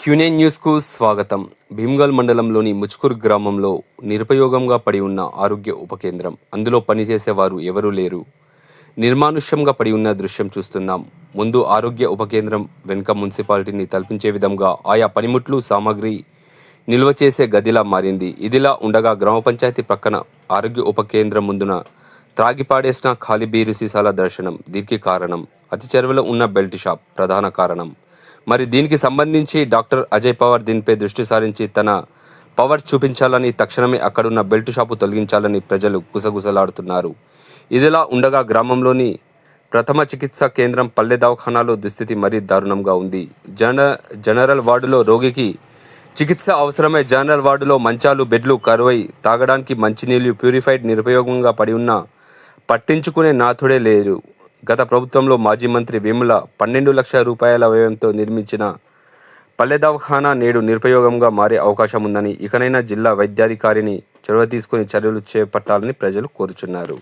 క్యూనే న్యూస్కు స్వాగతం. భీమ్గల్ మండలంలోని ముచ్కూర్ గ్రామంలో నిరుపయోగంగా పడి ఉన్న ఆరోగ్య ఉప కేంద్రం. అందులో పనిచేసేవారు ఎవరూ లేరు. నిర్మానుష్యంగా పడి ఉన్న దృశ్యం చూస్తున్నాం. ముందు ఆరోగ్య ఉప కేంద్రం వెనుక మున్సిపాలిటీని తలపించే విధంగా ఆయా పనిముట్లు సామాగ్రి నిల్వ చేసే గదిలా మారింది. ఇదిలా ఉండగా గ్రామ పంచాయతీ పక్కన ఆరోగ్య ఉప కేంద్రం ముందున త్రాగిపాడేసిన ఖాళీ బీరు సీసాల దర్శనం దీనికి కారణం. అతి చెరువులో ఉన్న బెల్ట్ షాప్ ప్రధాన కారణం. మరి దీనికి సంబంధించి డాక్టర్ అజయ్ పవార్ దీనిపై దృష్టి సారించి తన పవర్ చూపించాలని తక్షణమే అక్కడున్న బెల్ట్ షాపు తొలగించాలని ప్రజలు గుసగుసలాడుతున్నారు. ఇదిలా ఉండగా గ్రామంలోని ప్రథమ చికిత్సా కేంద్రం పల్లె దవాఖానాలో దుస్థితి మరీ దారుణంగా ఉంది. జన జనరల్ వార్డులో రోగికి చికిత్స అవసరమై. జనరల్ వార్డులో మంచాలు బెడ్లు కరువై తాగడానికి మంచినీళ్ళు ప్యూరిఫైడ్ నిరుపయోగంగా పడి ఉన్నా పట్టించుకునే నాథుడే లేరు. గత ప్రభుత్వంలో మాజీ మంత్రి వేముల పన్నెండు లక్షల రూపాయల వ్యయంతో నిర్మించిన పల్లె దవాఖానా నేడు నిరుపయోగంగా మారే అవకాశం ఉందని ఇకనైనా జిల్లా వైద్యాధికారిని చొరవ తీసుకుని చర్యలు చేపట్టాలని ప్రజలు కోరుచున్నారు.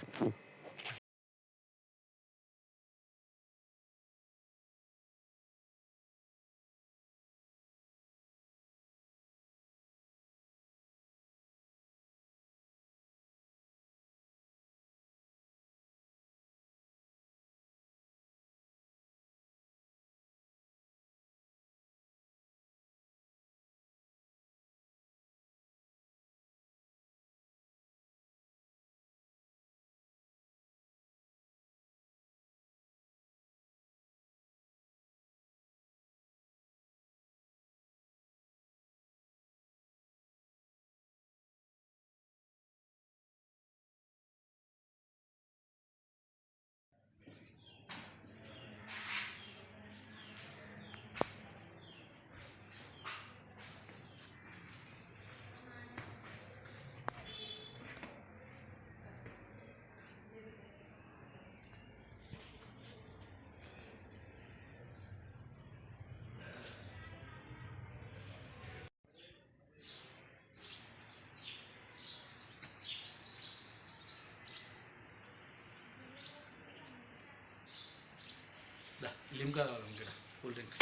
లిమ్కా కావాలి ఇక్కడ కూల్ డ్రింక్స్